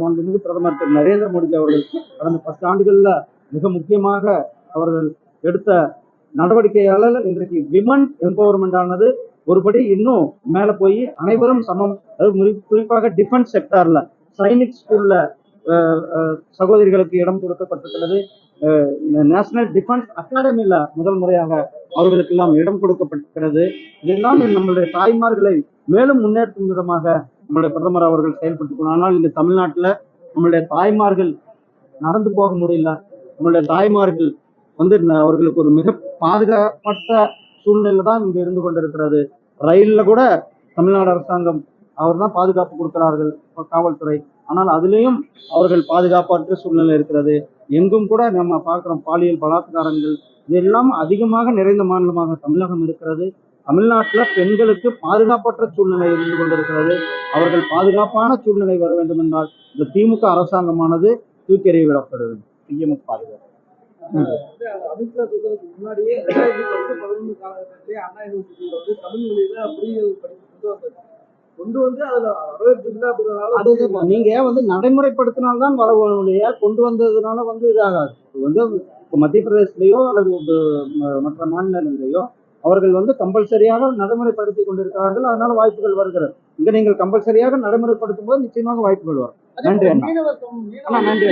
மாண்புமிகு பிரதமர் திரு. நரேந்திர மோடி அவர்கள் கடந்த பத்து ஆண்டுகளில் மிக முக்கியமாக அவர்கள் எடுத்த நடவடிக்கையால இன்றைக்கு விமன் எம்பவர்மெண்ட் ஆனது ஒருபடி இன்னும் மேல போய் அனைவரும் சமம். அதாவது குறிப்பாக டிஃபென்ஸ் செக்டார்ல சைனிக் ஸ்கூல்ல சகோதரிகளுக்கு இடம் கொடுக்கப்பட்டிருக்கிறது. நேஷனல் டிஃபென்ஸ் அகாடமியில் முதல் முறையாக அவர்களுக்கெல்லாம் இடம் கொடுக்கப்பட்டிருக்கிறது. இதெல்லாம் நம்மளுடைய தாய்மார்களை மேலும் முன்னேற்றும் விதமாக நம்மளுடைய பிரதமர் அவர்கள் செயல்பட்டு ஆனால் இந்த தமிழ்நாட்டில் நம்மளுடைய தாய்மார்கள் நடந்து போக முடியல. நம்மளுடைய தாய்மார்கள் வந்து அவர்களுக்கு ஒரு மிக பாதுகாப்பற்ற சூழ்நிலை தான் இங்கே இருந்து கொண்டிருக்கிறது. ரயிலில் கூட தமிழ்நாடு அரசாங்கம் அவர் தான் பாதுகாப்பு கொடுக்கிறார்கள். காவல்துறை ஆனால் அதுலேயும் அவர்கள் பாதுகாப்பற்ற சூழ்நிலை இருக்கிறது. எங்கும் கூட நம்ம பார்க்கிறோம் பாலியல் பலாத்காரங்கள். இதெல்லாம் அதிகமாக நிறைந்த மாநிலமாக தமிழகம் இருக்கிறது. தமிழ்நாட்டில் பெண்களுக்கு பாதுகாப்பற்ற சூழ்நிலை இருந்து கொண்டிருக்கிறது. அவர்கள் பாதுகாப்பான சூழ்நிலை வர வேண்டும் என்றால் இந்த திமுக அரசாங்கமானது தூக்கி எறியவிடப்படுது திமுக பாதுகாப்பு. முன்னாடியே ரெண்டாயிரத்தி பத்து பதினொன்று காலகட்டத்திலே அண்ணா யூனிவர்சிட்டியில வந்து தமிழ் மொழியில கொண்டு வந்து அதுல வரவேற்பு இல்லை அப்படின்றதுனால அது இது நீங்க வந்து நடைமுறைப்படுத்தினால்தான் வர ஒழிய கொண்டு வந்ததுனால வந்து இதாகாது. இது வந்து இப்ப மத்திய பிரதேசத்திலேயோ அல்லது மற்ற மாநிலங்களிலேயோ அவர்கள் வந்து கம்பல்சரியாக நடைமுறைப்படுத்தி கொண்டிருக்கிறார்கள். அதனால வாய்ப்புகள் வருகிறது. இங்க நீங்கள் கம்பல்சரியாக நடைமுறைப்படுத்தும் போது நிச்சயமாக வாய்ப்புகள் வரும். நன்றி அண்ணா. நன்றி.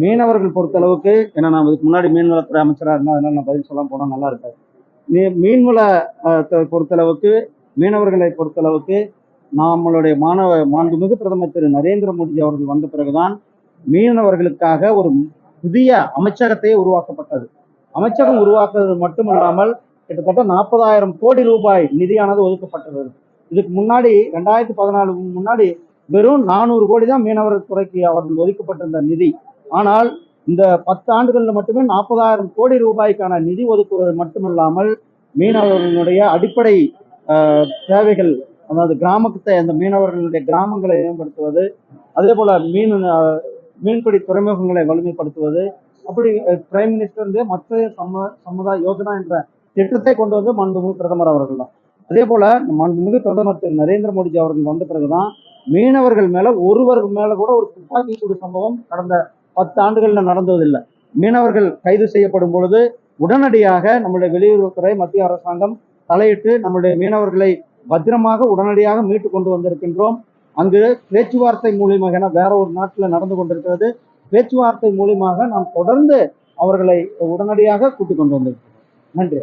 மீனவர்கள் பொறுத்தளவுக்கு ஏன்னா நான் இதுக்கு முன்னாடி மீன்வளத்துறை அமைச்சராக இருந்தேன் அதனால நான் பதில் சொல்ல போனால் நல்லா இருக்காது. மீ- மீன்வள பொறுத்தளவுக்கு மீனவர்களை பொறுத்தளவுக்கு நம்மளுடைய மாணவ மாண்புமிகு பிரதமர் திரு நரேந்திர மோடி அவர்கள் வந்த பிறகுதான் மீனவர்களுக்காக ஒரு புதிய அமைச்சகத்தையே உருவாக்கப்பட்டது. அமைச்சகம் உருவாக்குவது மட்டுமல்லாமல் கிட்டத்தட்ட நாற்பதாயிரம் கோடி ரூபாய் நிதியானது ஒதுக்கப்பட்டது. இதுக்கு முன்னாடி ரெண்டாயிரத்தி பதினாலு முன்னாடி வெறும் நானூறு கோடி தான் மீனவர் துறைக்கு அவர்கள் ஒதுக்கப்பட்டிருந்த நிதி. ஆனால் இந்த பத்து ஆண்டுகளில் மட்டுமே நாற்பதாயிரம் கோடி ரூபாய்க்கான நிதி ஒதுக்குவது மட்டுமில்லாமல் மீனவர்களுடைய அடிப்படை தேவைகள் அதாவது கிராமத்தை அந்த மீனவர்களுடைய கிராமங்களை மேம்படுத்துவது அதே போல மீன் மீன்பிடி துறைமுகங்களை வலிமைப்படுத்துவது அப்படி பிரைம் மினிஸ்டர் வந்து மற்ற சம சமுதாய யோஜனா என்ற திட்டத்தை கொண்டு வந்து மாண்புமிகு பிரதமர் அவர்கள் தான். அதே போல மாண்புமிகு பிரதமர் திரு. நரேந்திர மோடிஜி அவர்கள் வந்த பிறகுதான் மீனவர்கள் மேல ஒருவர் மேல கூட ஒரு துப்பாக்கி சூடு சம்பவம் கடந்த பத்து ஆண்டுகளில் நடந்ததில்லை. மீனவர்கள் கைது செய்யப்படும் பொழுது உடனடியாக நம்முடைய வெளியுறவுத்துறை மத்திய அரசாங்கம் தலையிட்டு நம்முடைய மீனவர்களை பத்திரமாக உடனடியாக மீட்டு கொண்டு வந்திருக்கின்றோம். அங்கு பேச்சுவார்த்தை மூலியமாக என வேற ஒரு நாட்டில் நடந்து கொண்டிருக்கிறது. பேச்சுவார்த்தை மூலியமாக நாம் தொடர்ந்து அவர்களை உடனடியாக கூட்டிக் கொண்டு வந்திருக்கிறோம். நன்றி.